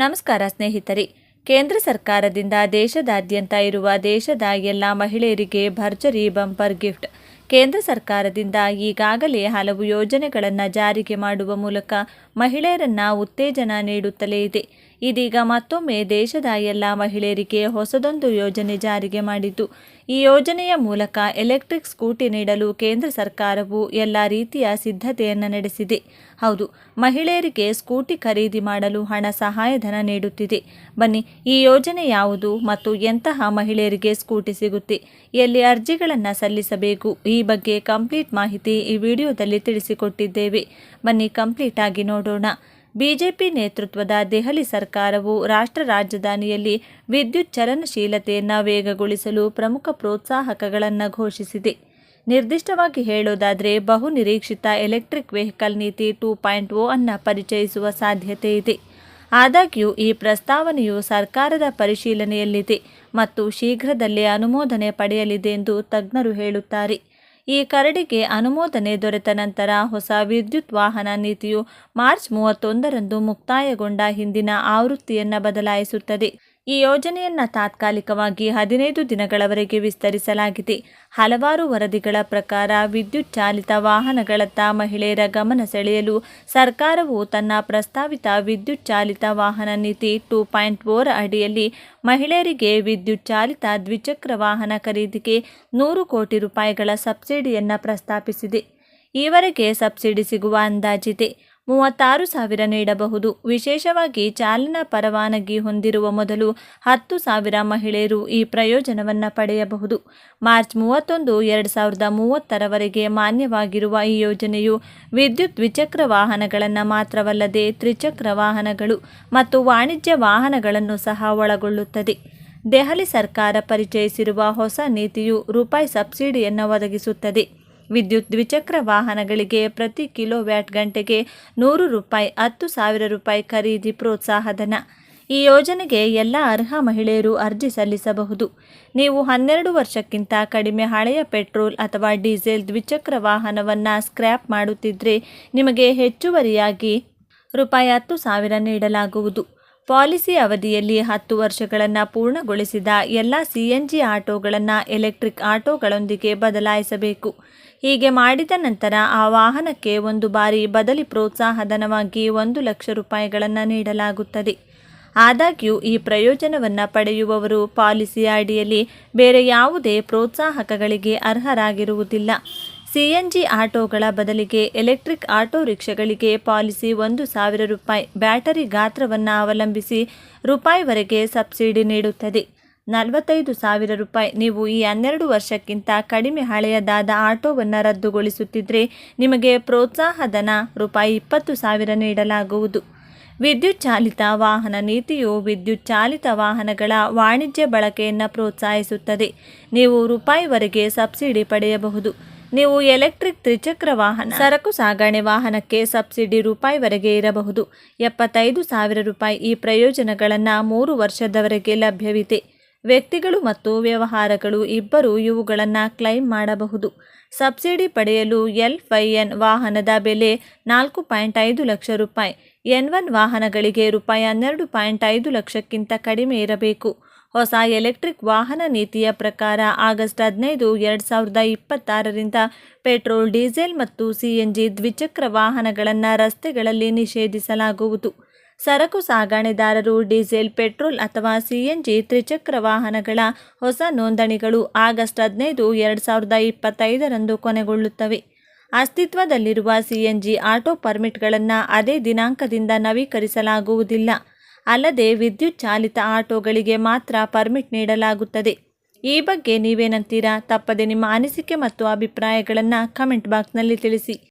ನಮಸ್ಕಾರ ಸ್ನೇಹಿತರೆ. ಕೇಂದ್ರ ಸರ್ಕಾರದಿಂದ ದೇಶದಾದ್ಯಂತ ಇರುವ ದೇಶದ ಎಲ್ಲ ಮಹಿಳೆಯರಿಗೆ ಭರ್ಜರಿ ಬಂಪರ್ ಗಿಫ್ಟ್. ಕೇಂದ್ರ ಸರ್ಕಾರದಿಂದ ಈಗಾಗಲೇ ಹಲವು ಯೋಜನೆಗಳನ್ನು ಜಾರಿಗೆ ಮಾಡುವ ಮೂಲಕ ಮಹಿಳೆಯರನ್ನು ಉತ್ತೇಜನ ನೀಡುತ್ತಲೇ ಇದೆ. ಇದೀಗ ಮತ್ತೊಮ್ಮೆ ದೇಶದ ಎಲ್ಲ ಮಹಿಳೆಯರಿಗೆ ಹೊಸದೊಂದು ಯೋಜನೆ ಜಾರಿಗೆ ಮಾಡಿತು ಈ ಯೋಜನೆಯ ಮೂಲಕ ಎಲೆಕ್ಟ್ರಿಕ್ ಸ್ಕೂಟಿ ನೀಡಲು ಕೇಂದ್ರ ಸರ್ಕಾರವು ಎಲ್ಲ ರೀತಿಯ ಸಿದ್ಧತೆಯನ್ನು ನಡೆಸಿದೆ. ಹೌದು, ಮಹಿಳೆಯರಿಗೆ ಸ್ಕೂಟಿ ಖರೀದಿ ಮಾಡಲು ಹಣ ಸಹಾಯಧನ ನೀಡುತ್ತಿದೆ. ಬನ್ನಿ, ಈ ಯೋಜನೆ ಯಾವುದು ಮತ್ತು ಎಂತಹ ಮಹಿಳೆಯರಿಗೆ ಸ್ಕೂಟಿ ಸಿಗುತ್ತೆ? ಎಲ್ಲಿ ಅರ್ಜಿಗಳನ್ನು ಸಲ್ಲಿಸಬೇಕು? ಈ ಬಗ್ಗೆ ಕಂಪ್ಲೀಟ್ ಮಾಹಿತಿ ಈ ವಿಡಿಯೋದಲ್ಲಿ ತಿಳಿಸಿಕೊಟ್ಟಿದ್ದೇವೆ. ಬನ್ನಿ, ಕಂಪ್ಲೀಟ್ ಆಗಿ ನೋಡೋಣ. ಬಿಜೆಪಿ ನೇತೃತ್ವದ ದೆಹಲಿ ಸರ್ಕಾರವು ರಾಷ್ಟ್ರ ರಾಜಧಾನಿಯಲ್ಲಿ ವಿದ್ಯುತ್ ಚಲನಶೀಲತೆಯನ್ನು ವೇಗಗೊಳಿಸಲು ಪ್ರಮುಖ ಪ್ರೋತ್ಸಾಹಕಗಳನ್ನು ಘೋಷಿಸಿದೆ. ನಿರ್ದಿಷ್ಟವಾಗಿ ಹೇಳೋದಾದರೆ ಬಹು ನಿರೀಕ್ಷಿತ ಎಲೆಕ್ಟ್ರಿಕ್ ವೆಹಿಕಲ್ ನೀತಿ ಟೂ ಪಾಯಿಂಟ್ ಓ ಅನ್ನು ಪರಿಚಯಿಸುವ ಸಾಧ್ಯತೆ ಇದೆ. ಆದಾಗ್ಯೂ ಈ ಪ್ರಸ್ತಾವನೆಯು ಸರ್ಕಾರದ ಪರಿಶೀಲನೆಯಲ್ಲಿದೆ ಮತ್ತು ಶೀಘ್ರದಲ್ಲೇ ಅನುಮೋದನೆ ಪಡೆಯಲಿದೆ ಎಂದು ತಜ್ಞರು ಹೇಳುತ್ತಾರೆ. ಈ ಕರಡಿಗೆ ಅನುಮೋದನೆ ದೊರೆತ ನಂತರ ಹೊಸ ವಿದ್ಯುತ್ ವಾಹನ ನೀತಿಯು ಮಾರ್ಚ್ ಮೂವತ್ತೊಂದರಂದು ಮುಕ್ತಾಯಗೊಂಡ ಹಿಂದಿನ ಆವೃತ್ತಿಯನ್ನು ಬದಲಾಯಿಸುತ್ತದೆ. ಈ ಯೋಜನೆಯನ್ನು ತಾತ್ಕಾಲಿಕವಾಗಿ ಹದಿನೈದು ದಿನಗಳವರೆಗೆ ವಿಸ್ತರಿಸಲಾಗಿದೆ. ಹಲವಾರು ವರದಿಗಳ ಪ್ರಕಾರ ವಿದ್ಯುತ್ ಚಾಲಿತ ವಾಹನಗಳತ್ತ ಮಹಿಳೆಯರ ಗಮನ ಸೆಳೆಯಲು ಸರ್ಕಾರವು ತನ್ನ ಪ್ರಸ್ತಾವಿತ ವಿದ್ಯುತ್ ಚಾಲಿತ ವಾಹನ ನೀತಿ ಟೂ ಪಾಯಿಂಟ್ ಫೋರ್ ಅಡಿಯಲ್ಲಿ ಮಹಿಳೆಯರಿಗೆ ವಿದ್ಯುತ್ ಚಾಲಿತ ದ್ವಿಚಕ್ರ ವಾಹನ ಖರೀದಿಗೆ ನೂರು ಕೋಟಿ ರೂಪಾಯಿಗಳ ಸಬ್ಸಿಡಿಯನ್ನು ಪ್ರಸ್ತಾಪಿಸಿದೆ. ಈವರೆಗೆ ಸಬ್ಸಿಡಿ ಸಿಗುವ ಅಂದಾಜಿದೆ. ಮೂವತ್ತಾರು ಸಾವಿರ ನೀಡಬಹುದು. ವಿಶೇಷವಾಗಿ ಚಾಲನಾ ಪರವಾನಗಿ ಹೊಂದಿರುವ ಮೊದಲು ಹತ್ತು ಸಾವಿರ ಮಹಿಳೆಯರು ಈ ಪ್ರಯೋಜನವನ್ನು ಪಡೆಯಬಹುದು. ಮಾರ್ಚ್ ಮೂವತ್ತೊಂದು, ಎರಡು ಸಾವಿರದ ಮೂವತ್ತರವರೆಗೆ ಮಾನ್ಯವಾಗಿರುವ ಈ ಯೋಜನೆಯು ವಿದ್ಯುತ್ ದ್ವಿಚಕ್ರ ವಾಹನಗಳನ್ನು ಮಾತ್ರವಲ್ಲದೆ ತ್ರಿಚಕ್ರ ವಾಹನಗಳು ಮತ್ತು ವಾಣಿಜ್ಯ ವಾಹನಗಳನ್ನು ಸಹ ಒಳಗೊಳ್ಳುತ್ತದೆ. ದೆಹಲಿ ಸರ್ಕಾರ ಪರಿಚಯಿಸಿರುವ ಹೊಸ ನೀತಿಯು ರೂಪಾಯಿ ಸಬ್ಸಿಡಿಯನ್ನು ಒದಗಿಸುತ್ತದೆ. ವಿದ್ಯುತ್ ದ್ವಿಚಕ್ರ ವಾಹನಗಳಿಗೆ ಪ್ರತಿ ಕಿಲೋ ವ್ಯಾಟ್ ಗಂಟೆಗೆ ನೂರು ರೂಪಾಯಿ, ಹತ್ತು ಸಾವಿರ ರೂಪಾಯಿ ಖರೀದಿ ಪ್ರೋತ್ಸಾಹಧನ. ಈ ಯೋಜನೆಗೆ ಎಲ್ಲ ಅರ್ಹ ಮಹಿಳೆಯರು ಅರ್ಜಿ ಸಲ್ಲಿಸಬಹುದು. ನೀವು ಹನ್ನೆರಡು ವರ್ಷಕ್ಕಿಂತ ಕಡಿಮೆ ಹಳೆಯ ಪೆಟ್ರೋಲ್ ಅಥವಾ ಡೀಸೆಲ್ ದ್ವಿಚಕ್ರ ವಾಹನವನ್ನು ಸ್ಕ್ರ್ಯಾಪ್ ಮಾಡುತ್ತಿದ್ದರೆ ನಿಮಗೆ ಹೆಚ್ಚುವರಿಯಾಗಿ ರೂಪಾಯಿ ಹತ್ತು ಸಾವಿರ ನೀಡಲಾಗುವುದು. ಪಾಲಿಸಿ ಅವಧಿಯಲ್ಲಿ ಹತ್ತು ವರ್ಷಗಳನ್ನು ಪೂರ್ಣಗೊಳಿಸಿದ ಎಲ್ಲ ಸಿ ಎನ್ ಜಿ ಆಟೋಗಳನ್ನು ಎಲೆಕ್ಟ್ರಿಕ್ ಆಟೋಗಳೊಂದಿಗೆ ಬದಲಾಯಿಸಬೇಕು. ಹೀಗೆ ಮಾಡಿದ ನಂತರ ಆ ವಾಹನಕ್ಕೆ ಒಂದು ಬಾರಿ ಬದಲಿ ಪ್ರೋತ್ಸಾಹಧನವಾಗಿ ಒಂದು ಲಕ್ಷ ರೂಪಾಯಿಗಳನ್ನು ನೀಡಲಾಗುತ್ತದೆ. ಆದಾಗ್ಯೂ ಈ ಪ್ರಯೋಜನವನ್ನು ಪಡೆಯುವವರು ಪಾಲಿಸಿಯ ಅಡಿಯಲ್ಲಿ ಬೇರೆ ಯಾವುದೇ ಪ್ರೋತ್ಸಾಹಕಗಳಿಗೆ ಅರ್ಹರಾಗಿರುವುದಿಲ್ಲ. ಸಿಎನ್ಜಿ ಆಟೋಗಳ ಬದಲಿಗೆ ಎಲೆಕ್ಟ್ರಿಕ್ ಆಟೋ ರಿಕ್ಷಾಗಳಿಗೆ ಪಾಲಿಸಿ ಒಂದು ಸಾವಿರ ರೂಪಾಯಿ ಬ್ಯಾಟರಿ ಗಾತ್ರವನ್ನು ಅವಲಂಬಿಸಿ ರೂಪಾಯಿವರೆಗೆ ಸಬ್ಸಿಡಿ ನೀಡುತ್ತದೆ. ನಲವತ್ತೈದು ಸಾವಿರ ರೂಪಾಯಿ. ನೀವು ಈ ಹನ್ನೆರಡು ವರ್ಷಕ್ಕಿಂತ ಕಡಿಮೆ ಹಳೆಯದಾದ ಆಟೋವನ್ನು ರದ್ದುಗೊಳಿಸುತ್ತಿದ್ದರೆ ನಿಮಗೆ ಪ್ರೋತ್ಸಾಹಧನ ರೂಪಾಯಿ ಇಪ್ಪತ್ತು ಸಾವಿರ ನೀಡಲಾಗುವುದು. ವಿದ್ಯುತ್ ಚಾಲಿತ ವಾಹನ ನೀತಿಯು ವಿದ್ಯುತ್ ಚಾಲಿತ ವಾಹನಗಳ ವಾಣಿಜ್ಯ ಬಳಕೆಯನ್ನು ಪ್ರೋತ್ಸಾಹಿಸುತ್ತದೆ. ನೀವು ರೂಪಾಯಿವರೆಗೆ ಸಬ್ಸಿಡಿ ಪಡೆಯಬಹುದು. ನೀವು ಎಲೆಕ್ಟ್ರಿಕ್ ತ್ರಿಚಕ್ರ ವಾಹನ, ಸರಕು ಸಾಗಣೆ ವಾಹನಕ್ಕೆ ಸಬ್ಸಿಡಿ ರೂಪಾಯಿವರೆಗೆ ಇರಬಹುದು. ಎಪ್ಪತ್ತೈದು ಸಾವಿರ ರೂಪಾಯಿ ಈ ಪ್ರಯೋಜನಗಳನ್ನು ಮೂರು ವರ್ಷದವರೆಗೆ ಲಭ್ಯವಿದೆ. ವ್ಯಕ್ತಿಗಳು ಮತ್ತು ವ್ಯವಹಾರಗಳು ಇಬ್ಬರು ಇವುಗಳನ್ನು ಕ್ಲೈಮ್ ಮಾಡಬಹುದು. ಸಬ್ಸಿಡಿ ಪಡೆಯಲು ಎಲ್ ಎನ್ ವಾಹನದ ಬೆಲೆ ನಾಲ್ಕು ಪಾಯಿಂಟ್ ಐದು ಲಕ್ಷ ರೂಪಾಯಿ. ಎನ್ ಒನ್ ವಾಹನಗಳಿಗೆ ರೂಪಾಯಿ ಹನ್ನೆರಡು ಪಾಯಿಂಟ್ ಐದು ಲಕ್ಷಕ್ಕಿಂತ ಕಡಿಮೆ ಇರಬೇಕು. ಹೊಸ ಎಲೆಕ್ಟ್ರಿಕ್ ವಾಹನ ನೀತಿಯ ಪ್ರಕಾರ ಆಗಸ್ಟ್ ಹದಿನೈದು, ಎರಡು ಸಾವಿರದ ಇಪ್ಪತ್ತಾರರಿಂದ ಪೆಟ್ರೋಲ್, ಡೀಸೆಲ್ ಮತ್ತು ಸಿಎನ್ಜಿ ದ್ವಿಚಕ್ರ ವಾಹನಗಳನ್ನು ರಸ್ತೆಗಳಲ್ಲಿ ನಿಷೇಧಿಸಲಾಗುವುದು. ಸರಕು ಸಾಗಣೆದಾರರು ಡೀಸೆಲ್, ಪೆಟ್ರೋಲ್ ಅಥವಾ ಸಿಎನ್ಜಿ ತ್ರಿಚಕ್ರ ವಾಹನಗಳ ಹೊಸ ನೋಂದಣಿಗಳು ಆಗಸ್ಟ್ ಹದಿನೈದು, ಎರಡು ಸಾವಿರದ ಇಪ್ಪತ್ತೈದರಂದು ಕೊನೆಗೊಳ್ಳುತ್ತವೆ. ಅಸ್ತಿತ್ವದಲ್ಲಿರುವ ಸಿಎನ್ಜಿ ಆಟೋ ಪರ್ಮಿಟ್ಗಳನ್ನು ಅದೇ ದಿನಾಂಕದಿಂದ ನವೀಕರಿಸಲಾಗುವುದಿಲ್ಲ. ಅಲ್ಲದೆ ವಿದ್ಯುತ್ ಚಾಲಿತ ಆಟೋಗಳಿಗೆ ಮಾತ್ರ ಪರ್ಮಿಟ್ ನೀಡಲಾಗುತ್ತದೆ. ಈ ಬಗ್ಗೆ ನೀವೇನಂತೀರಾ? ತಪ್ಪದೆ ನಿಮ್ಮ ಅನಿಸಿಕೆ ಮತ್ತು ಅಭಿಪ್ರಾಯಗಳನ್ನು ಕಮೆಂಟ್ ಬಾಕ್ಸ್ನಲ್ಲಿ ತಿಳಿಸಿ.